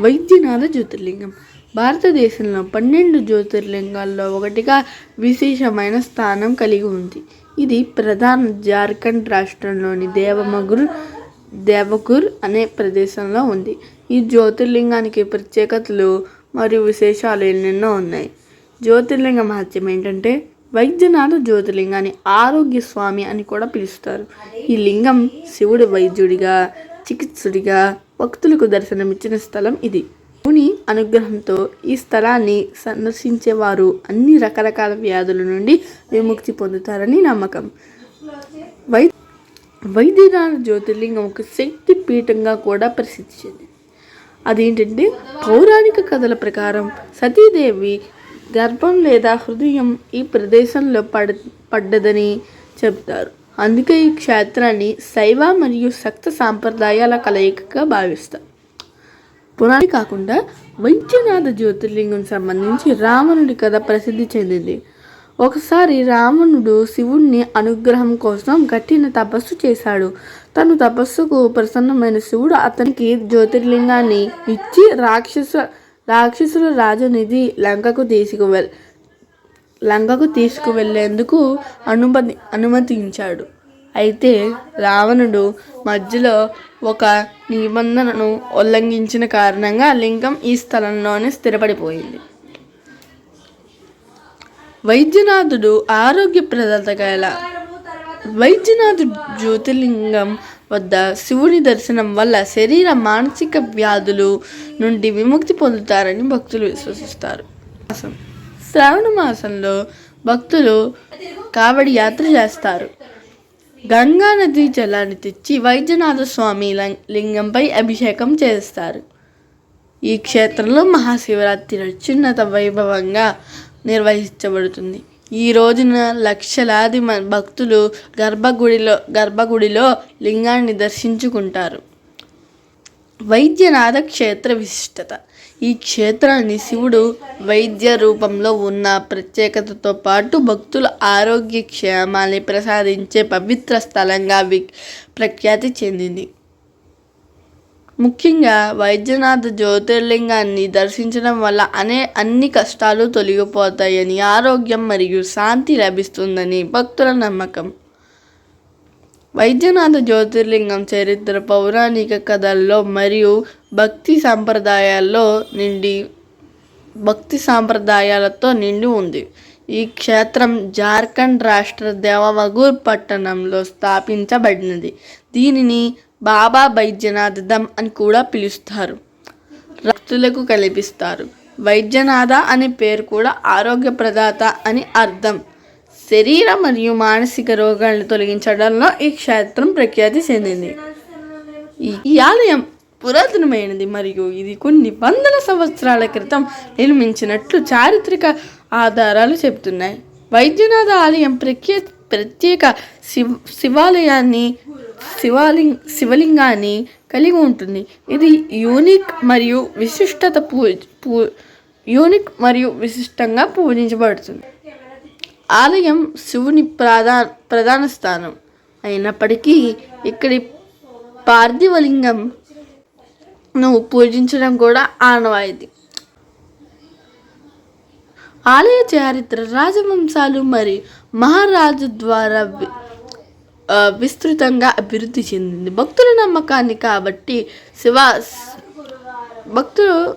వైద్యనాథ జ్యోతిర్లింగం. భారతదేశంలో పన్నెండు జ్యోతిర్లింగాల్లో ఒకటిగా విశేషమైన స్థానం కలిగి ఉంది. ఇది ప్రధాన జార్ఖండ్ రాష్ట్రంలోని దేవమగుర్ దేవకుర్ అనే ప్రదేశంలో ఉంది. ఈ జ్యోతిర్లింగానికి ప్రత్యేకతలు మరియు విశేషాలు ఎన్నెన్నో ఉన్నాయి. జ్యోతిర్లింగ మహత్యం ఏంటంటే వైద్యనాథ జ్యోతిర్లింగాన్ని ఆరోగ్య స్వామి అని కూడా పిలుస్తారు. ఈ లింగం శివుడు వైద్యుడిగా చికిత్సుడిగా భక్తులకు దర్శనమిచ్చిన స్థలం ఇది. ముని అనుగ్రహంతో ఈ స్థలాన్ని సందర్శించేవారు అన్ని రకరకాల వ్యాధుల నుండి విముక్తి పొందుతారని నమ్మకం. వై వైద్యనాథ జ్యోతిర్లింగం ఒక శక్తి పీఠంగా కూడా ప్రసిద్ధి చెందింది. అదేంటంటే పౌరాణిక కథల ప్రకారం సతీదేవి గర్భం లేదా హృదయం ఈ ప్రదేశంలో పడ పడ్డదని చెబుతారు. అందుకే ఈ క్షేత్రాన్ని శైవ మరియు శక్త సాంప్రదాయాల కలయికగా భావిస్తారు. పురాణి కాకుండా వైద్యనాథ జ్యోతిర్లింగం సంబంధించి రావణుడి కథ ప్రసిద్ధి చెందింది. ఒకసారి రావణుడు శివుణ్ణి అనుగ్రహం కోసం కఠిన తపస్సు చేశాడు. తను తపస్సుకు ప్రసన్నమైన శివుడు అతనికి జ్యోతిర్లింగాన్ని ఇచ్చి రాక్షస రాక్షసుల రాజనిధి లంకకు తీసుకువెళ్ళి లంకకు తీసుకువెళ్ళేందుకు అనుమతి అనుమతించాడు. అయితే రావణుడు మధ్యలో ఒక నిబంధనను ఉల్లంఘించిన కారణంగా లింగం ఈ స్థలంలోనే స్థిరపడిపోయింది. వైద్యనాథుడు ఆరోగ్య ప్రదాత గల వైద్యనాథుడు జ్యోతిర్లింగం వద్ద శివుని దర్శనం వల్ల శరీర మానసిక వ్యాధులు నుండి విముక్తి పొందుతారని భక్తులు విశ్వసిస్తారు. అసలు శ్రావణ మాసంలో భక్తులు కావడి యాత్ర చేస్తారు. గంగా నది జలాన్ని తెచ్చి వైద్యనాథ స్వామి లింగంపై అభిషేకం చేస్తారు. ఈ క్షేత్రంలో మహాశివరాత్రి అత్యున్నత వైభవంగా నిర్వహించబడుతుంది. ఈ రోజున లక్షలాది మ భక్తులు గర్భగుడిలో గర్భగుడిలో లింగాన్ని దర్శించుకుంటారు. వైద్యనాథ క్షేత్ర విశిష్టత ఈ క్షేత్రాన్ని శివుడు వైద్య రూపంలో ఉన్న ప్రత్యేకతతో పాటు భక్తుల ఆరోగ్య క్షేమాన్ని ప్రసాదించే పవిత్ర స్థలంగా వి ప్రఖ్యాతి చెందింది. ముఖ్యంగా వైద్యనాథ జ్యోతిర్లింగాన్ని దర్శించడం వల్ల అనే అన్ని కష్టాలు తొలగిపోతాయని ఆరోగ్యం మరియు శాంతి లభిస్తుందని భక్తుల నమ్మకం. వైద్యనాథ జ్యోతిర్లింగం చరిత్ర పౌరాణిక కథల్లో మరియు భక్తి సాంప్రదాయాల్లో నిండి భక్తి సాంప్రదాయాలతో నిండి ఉంది. ఈ క్షేత్రం జార్ఖండ్ రాష్ట్ర దేవమగూర్ పట్టణంలో స్థాపించబడినది. దీనిని బాబా బైద్యనాథ్ దమ్ అని కూడా పిలుస్తారు. భక్తులకు కల్పిస్తారు. వైద్యనాథ అనే పేరు కూడా ఆరోగ్య ప్రదాత అని అర్థం. శరీర మరియు మానసిక రోగాలను తొలగించడంలో ఈ క్షేత్రం ప్రఖ్యాతి చెందింది. ఈ- ఈ ఆలయం పురాతనమైనది మరియు ఇది కొన్ని వందల సంవత్సరాల క్రితం నిర్మించినట్లు చారిత్రక ఆధారాలు చెబుతున్నాయి. వైద్యనాథ ఆలయం ప్రఖ్యా ప్రత్యేక శివ శివాలయాన్ని శివాలింగ్ శివలింగాన్ని కలిగి ఉంటుంది. ఇది యూనిక్ మరియు విశిష్టత పూ పూ యూనిక్ మరియు విశిష్టంగా పూజించబడుతుంది. ఆలయం శివుని ప్రధా ప్రధాన స్థానం అయినప్పటికీ ఇక్కడి పార్థివలింగం నువ్వు పూజించడం కూడా ఆనవాయితీ. ఆలయ చరిత్ర రాజవంశాలు మరియు మహారాజు ద్వారా వి- విస్తృతంగా అభివృద్ధి చెందింది. భక్తుల నమ్మకాన్ని కాబట్టి శివ భక్తులు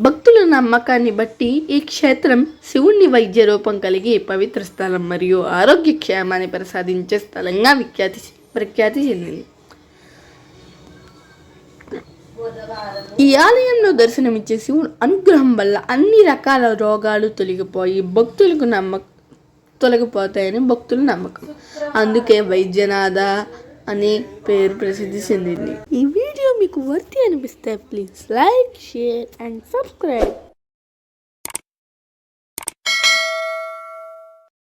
భక్తుల నమ్మకాన్ని బట్టి ఈ క్షేత్రం శివుణ్ణి వైద్య రూపం కలిగి పవిత్ర స్థలం మరియు ఆరోగ్య క్షేమాన్ని ప్రసాదించే స్థలంగా విఖ్యాతి ప్రఖ్యాతి చెందింది. ఈ ఆలయంలో దర్శనమిచ్చే శివుడు అనుగ్రహం వల్ల అన్ని రకాల రోగాలు తొలగిపోయి భక్తులకు నమ్మక తొలగిపోతాయని భక్తుల నమ్మకం. అందుకే వైద్యనాథ అనే పేరు ప్రసిద్ధి చెందింది. ఈ వీడియో మీకు వర్తి అనిపిస్తే please like share and subscribe.